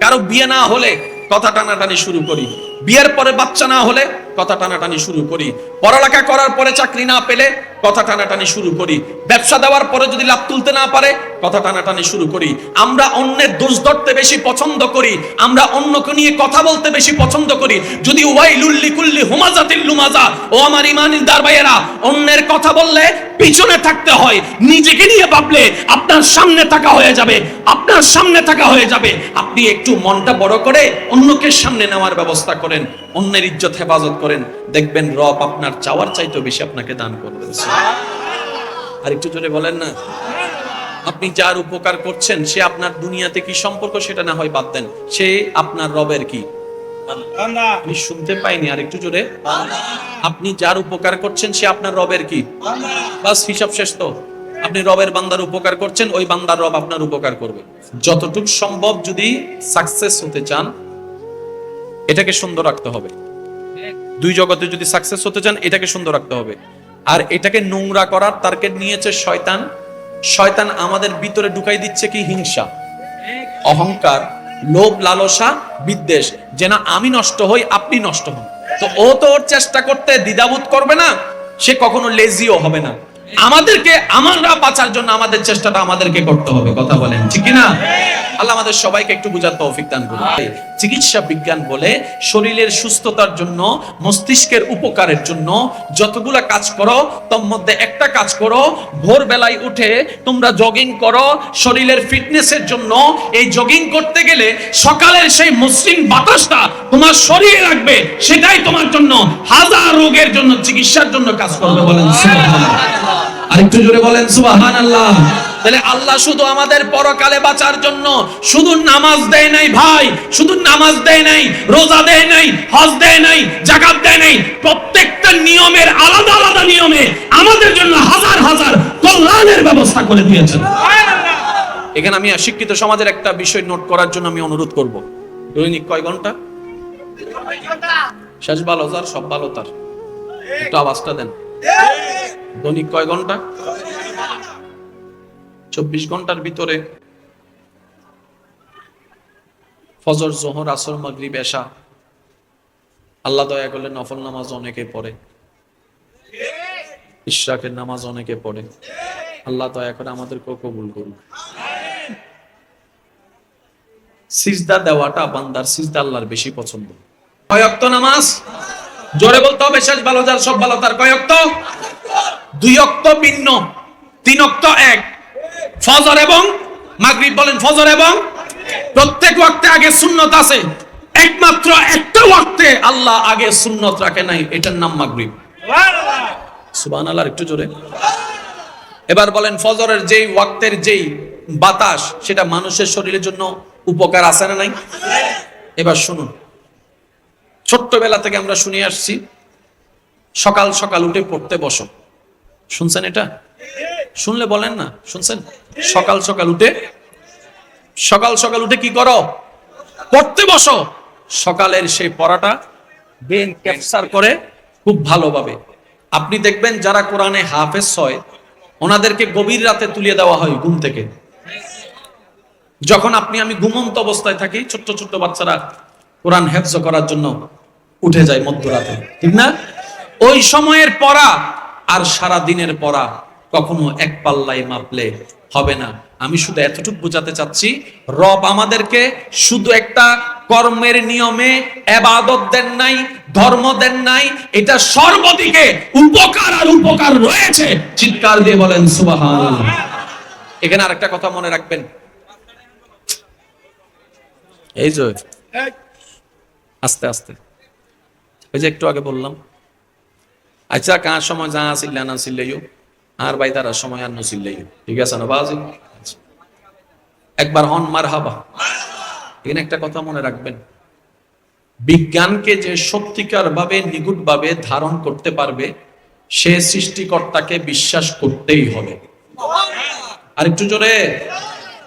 কারও বিয়ে না হলে কথা টানাটানি শুরু করি। বিয়ের পরে বাচ্চা না হলে কথা টানাটানি শুরু করি। পড়ালেখা করার পরে চাকরি না পেলে কথা টানাটানি শুরু করি। ব্যবসা দেওয়ার পরে যদি লাভ তুলতে না পারে, কথা টানাটানি শুরু করি। আমরা অন্যের দোষ ধরতে বেশি পছন্দ করি, আমরা অন্যকে নিয়ে কথা বলতে বেশি পছন্দ করি। যদি ওয়াইলুল্লি কুল্লি হুমাজাতিল লুমাজা, ও আমার ইমানিদার ভাইয়েরা, অন্যের কথা বললে পিছনে থাকতে হয়, নিজেকে নিয়ে ভাবলে আপনার সামনে থাকা হয়ে যাবে, আপনার সামনে থাকা হয়ে যাবে। আপনি একটু মনটা বড় করে অন্যকে সামনে নেওয়ার ব্যবস্থা করেন, অন্যের ইজ্জত হেফাজত করেন। দেখবেন রব আপনার চাওয়ার চাইতেও বেশি আপনাকে দান করবেন আর একটু জোরে বলেন না? আপনি যার উপকার করছেন, সে আপনার দুনিয়াতে কি সম্পর্ক সেটা না হয় বাদ দেন। সে আপনার রবের কি? আমি শুনতে পাইনি, আর একটু জোরে। আপনি যার উপকার করছেন, সে আপনার রবের কি? বাস, হিসাব শেষ তো। আপনি রবের বান্দার উপকার করছেন, ওই বান্দার রব আপনার উপকার করবে। যতটুক সম্ভব যদি সাকসেস হতে চান, এটাকে সুন্দর রাখতে হবে। দুই জগতে যদি সাকসেস হতে চান, এটাকে সুন্দর রাখতে হবে। আর এটাকে নোংরা করার টার্গেট নিয়েছে শয়তান। শয়তান আমাদের ভিতরে ঢুকাই দিচ্ছে কি? হিংসা। অহংকার, লোভ, লালসা, বিদ্বেষ। যে না আমি নষ্ট হই, আপনি নষ্ট হন। তো ও তো ওর চেষ্টা করতে দ্বিধাবোধ করবে না, সে কখনো লেজিও হবে না। আমাদেরকে, আমরা বাঁচার জন্য আমাদের চেষ্টাটা আমাদেরকে করতে হবে। কথা বলেন, ঠিক না আল্লাহ আমাদের সবাইকে একটু বুঝার তৌফিক দান করুন। চিকিৎসা বিজ্ঞান বলে শরীরের সুস্থতার জন্য মস্তিষ্কের উপকারের জন্য যতগুলা কাজ করো তোর মধ্যে একটা কাজ করো ভোরবেলায় উঠে তোমরা জগিং করো শরীরের ফিটনেসের জন্য এই জগিং করতে গেলে সকালের সেই মসৃণ বাতাসটা তোমার শরীরে রাখবে সেটাই তোমার জন্য হাজার রোগের জন্য চিকিৎসার জন্য কাজ করবে বলেন সুবহানাল্লাহ। আরেকটু জোরে বলেন সুবাহান আল্লাহ তাহলে আল্লাহ শুধু আমাদের পরকালে বাঁচার জন্য শুধু নামাজ দেয় নাই ভাই, শুধু নামাজ দেয় নাই, রোজা দেয় নাই, হজ দেয় নাই, জাকাত দেয় নাই, প্রত্যেকটা নিয়মের আলাদা আলাদা নিয়মে আমাদের জন্য হাজার হাজার কল্যাণের ব্যবস্থা করে দিয়েছেন। এখানে আমি শিক্ষিত সমাজের একটা বিষয় নোট করার জন্য আমি অনুরোধ করব। দৈনিক কয় ঘণ্টা? শেষ ভালো যার সব ভালো তার একটু আওয়াজটা দেন। দৈনিক কয় ঘণ্টা? চব্বিশ ঘণ্টার ভিতরে ফজর, জোহর, আসর, মাগরিব, এশা। আল্লাহ দয়া করলে নফল নামাজ অনেকে পড়ে। ইশরাকের নামাজ অনেকে পড়ে। আল্লাহ দয়া করে আমাদেরকেও কবুল করুন সিজদা দেওয়াটা বান্দার সিজদা আল্লাহর বেশি পছন্দ। কয়ক্ত নামাজ? জোরে বলতে হবে, শেষ ভালো যার, সব ভালো তার। কয়ক্ত দুই অক্ত ভিন্ন, তিন অক্ত এক। ফজর এবং মাগরিব বলেন ফজর এবং প্রত্যেক ওয়াক্তে আগে সুন্নত আছে। একমাত্র একটা ওয়াক্তে আল্লাহ আগে সুন্নত রাখে নাই, এটার নাম মাগরিব। সুবহানাল্লাহ একটু জোরে। এবার বলেন ফজরের যেই ওয়াক্তের যেই বাতাস, সেটা মানুষের শরীরের জন্য উপকার আছে না নাই? এবার শুনুন। ছোট্টবেলা থেকে আমরা শুনে আসছি, সকাল সকাল উঠে পড়তে বসো। শুনছেন এটা? শুনলে বলেন না, শুনছেন? সকাল সকাল উঠে, সকাল সকাল উঠে কি করো? পড়তে বসো। সকালের সেই পড়াটা ব্রেন ক্যাপচার করে খুব ভালোভাবে। আপনি দেখবেন যারা কোরআনে হাফেজ হয়, ওনাদেরকে গভীর রাতে তুলিয়ে দেওয়া হয় ঘুম থেকে। যখন আপনি, আমি ঘুমন্ত অবস্থায় থাকি, ছোট্ট ছোট্ট বাচ্চারা কোরআন হেফজ করার জন্য উঠে যায় মধ্যরাতে। ঠিক না? ওই সময়ের পড়া আর সারা দিনের পড়া কখনো এক পাল্লাই মাপলে হবে না। আমি শুধু এতটুকু বোঝাতে চাচ্ছি, রব আমাদেরকে শুধু একটা কর্মের নিয়মে এবাদত দেন নাই, ধর্ম দেন নাই, এটা সর্বদিকে উপকার আর উপকার রয়েছে। চিৎকার দিয়ে বলেন সুবাহান এখানে আরেকটা কথা মনে রাখবেন। এই যে, আস্তে আস্তে। ওই যে একটু আগে বললাম আচ্ছা কার সময় যা আসিল্লা না সিল্লাইও আর ভাই তারা সময় আর নসিল্লাইও ঠিক আছে না, বাজি। একবার হন মার হাবা এখানে একটা কথা মনে রাখবেন। বিজ্ঞানকে যে সত্যিকার ভাবে নিগুট ভাবে ধারণ করতে পারবে, সে সৃষ্টিকর্তাকে বিশ্বাস করতেই হবে। আর একটু জোরে।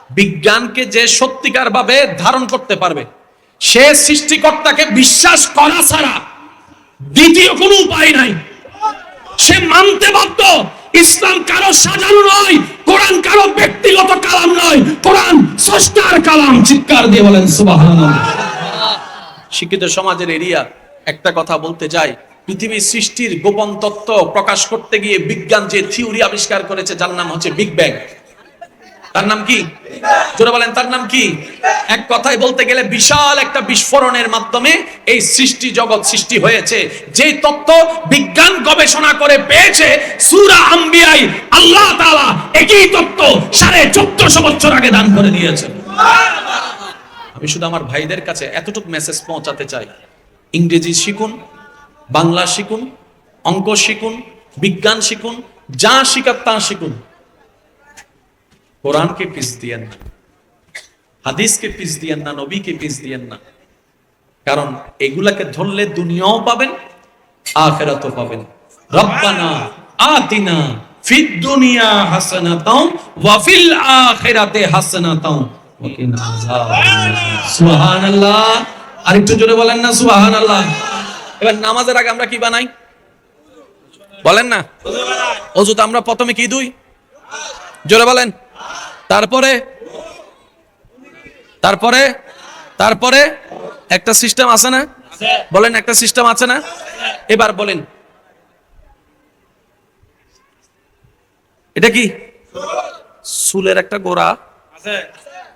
বিজ্ঞানকে যে সত্যিকার ভাবে ধারণ করতে পারবে, সে সৃষ্টিকর্তাকে বিশ্বাস করা ছাড়া দ্বিতীয় কোনো উপায় নাই। সে মানতে বাধ্য। ইসলাম কারও সাজানো নয়, কোরআন কারও ব্যক্তিগত কালাম নয়। কোরআন স্রষ্টার কালাম, চিৎকার দিয়ে বলেন শিক্ষিত সমাজের এরিয়া, একটা কথা বলতে যাই পৃথিবীর সৃষ্টির গোপন তত্ত্ব প্রকাশ করতে গিয়ে বিজ্ঞান যে থিওরি আবিষ্কার করেছে, যার নাম হচ্ছে বিগ ব্যাং তার নাম কি? জোরে বলেন, তার নাম কি? এক কথায় বলতে গেলে বিশাল একটা বিস্ফোরণের মাধ্যমে এই সৃষ্টি জগৎ সৃষ্টি হয়েছে। যে তত্ত্ব বিজ্ঞান গবেষণা করে পেয়েছে, সূরা আম্বিয়াই আল্লাহ তাআলা একই তত্ত্ব সাড়ে চোদ্দশো বছর আগে দান করে দিয়েছে আমি শুধু আমার ভাইদের কাছে এতটুকু মেসেজ পৌঁছাতে চাই। ইংরেজি শিখুন, বাংলা শিখুন, অঙ্ক শিখুন, বিজ্ঞান শিখুন, যা শিখার তা শিখুন। কোরআনকে পিস দিয়েন না হাদিসকে পিস দিয়েন না নবীকে পিস দিয়েন না কারণ এগুলাকে ধরলে দুনিয়াও পাবেন আখেরাতও পাবেন রব্বানা আতিনা ফিদ দুনিয়া হাসানাতাও ওয়া ফিল আখিরাতে হাসানাতাও সুবহানাল্লাহ আরেকটু জোরে বলেন না সুবহানাল্লাহ এবার নামাজের আগে আমরা কি বানাই বলেন না অজুত আমরা প্রথমে কি দুই জোরে বলেন তারপরে তারপরে তারপরে একটা সিস্টেম আছে না? বলেন একটা সিস্টেম আছে না? এবার বলেন। এটা কি? চুলের একটা গোড়া।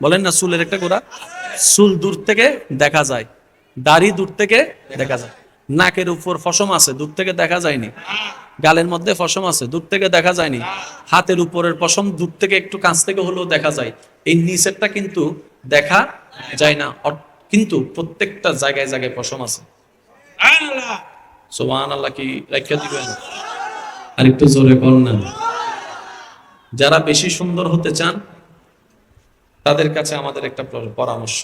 বলেন না চুলের একটা গোড়া। চুল দূর থেকে দেখা যায়। দাড়ি দূর থেকে দেখা যায়। নাকের উপর ফসম আছে দূর থেকে দেখা যায়নি। গালের মধ্যে পশম আছে দূর থেকে দেখা যায়নি। হাতের উপরের পশম দূর থেকে একটু কাছ থেকে হলেও দেখা যায়। এই নিচেরটা কিন্তু দেখা যায় না কিন্তু প্রত্যেকটা জায়গায় জায়গায় পশম আছে। সোহান আল্লাহ কি রেখে দিবেন? আর একটু জোরে কর না। যারা বেশি সুন্দর হতে চান তাদের কাছে আমাদের একটা পরামর্শ।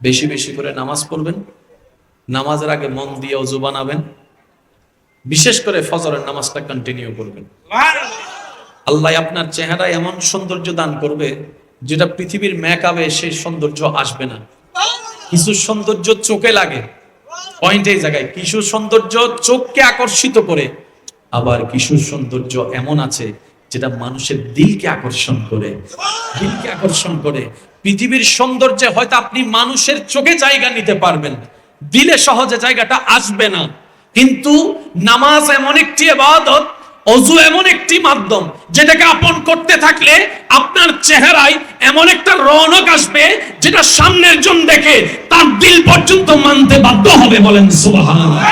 বেশি বেশি করে নামাজ পড়বেন। নামাজের আগে মন দিয়ে অজু বানাবেন। বিশেষ করে ফজরের নামাজটা কন্টিনিউ করবেন। আল্লাহ আপনার চেহারায় এমন সৌন্দর্য দান করবে, যেটা পৃথিবীর মেকআপে সেই সৌন্দর্য আসবে না। কিছু সৌন্দর্য চোখে লাগে। পয়েন্ট এই জায়গায়, কিছু সৌন্দর্য চোখকে আকর্ষিত করে, আবার কিছু সৌন্দর্য এমন আছে যেটা মানুষের দিলকে আকর্ষণ করে, দিলকে আকর্ষণ করে। পৃথিবীর সৌন্দর্যে হয়তো আপনি মানুষের চোখে জায়গা নিতে পারবেন, দিলে সহজে জায়গাটা আসবে না। কিন্তু নামাজ এমন একটি এবাদত অজু এমন একটি মাধ্যম যেটাকে আপন করতে থাকলে আপনার চেহারায় এমন একটা রৌনক আসবে যেটা সামনের জন দেখে তার দিল পর্যন্ত মানতে বাধ্য হবে বলেন সুবহানাল্লাহ।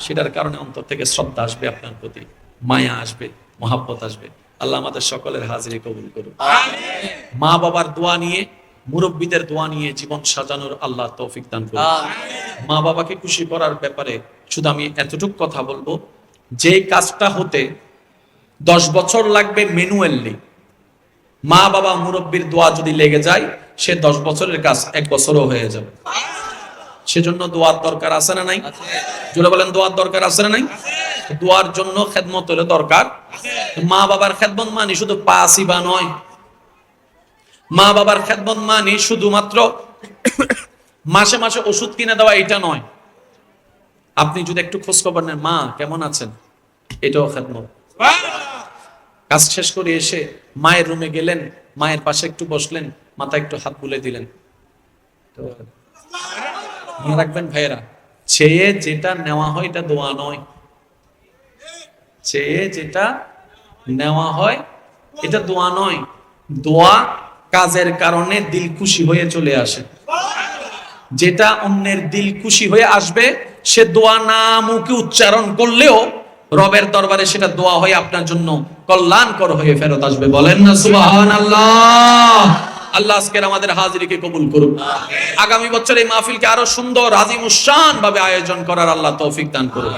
সেটার কারণে অন্তর থেকে শ্রদ্ধা আসবে আপনার প্রতি মায়া আসবে মহাব্বত আসবে। আল্লাহ আমাদের সকলের হাজিরি কবুল করুন মা বাবার দোয়া নিয়ে মুরব্বীদের দোয়া নিয়ে জীবন সাজানোর আল্লাহ তৌফিক দান করুন মা বাবাকে খুশি করার ব্যাপারে শুধু আমি এতটুকু কথা বলব, যে কাজটা হতে দশ বছর লাগবে ম্যানুয়ালি মা বাবা মুরব্বীর দোয়া যদি লেগে যায়, সে দশ বছরের কাজ এক বছরও হয়ে যাবে। সেজন্য দোয়ার দরকার আছে না নাই? জোরে বলেন, দোয়ার দরকার আছে না নাই? দোয়ার জন্য খেদমত হলে দরকার। মা বাবার খেদমত মানি শুধু পাসিবা নয়। মা বাবার খেদমত মানি শুধুমাত্র মাসে মাসে ওষুধ কিনে দেওয়া এটা নয়। আপনি যদি একটু খোঁজ খবর নেন, মা, কেমন আছেন? এটাও খেদমত। কাজ শেষ করে এসে মায়ের রুমে গেলেন, মায়ের পাশে একটু বসলেন মাথা একটু হাত বুলে দিলেন। মনে রাখবেন ভাইয়েরা, চেয়ে যেটা নেওয়া হয় এটা দোয়া নয়। চেয়ে যেটা নেওয়া হয় এটা দোয়া নয়। দোয়া কাজের কারণে দিল খুশি হয়ে চলে আসে। যেটা অন্যের দিল খুশি হয়ে আসবে সে দোয়া না মুখে উচ্চারণ করলেও রবের দরবারে সেটা দোয়া হয়ে আপনার জন্য কল্যাণকর হয়ে ফেরত আসবে। বলেন না সুবাহান আল্লাহ আল্লাহ আজকের আমাদের হাজিরিকে কবুল করুন আগামী বছর এই মাহফিলকে আরও সুন্দর আজিম উসান ভাবে আয়োজন করার আল্লাহ তৌফিক দান করুন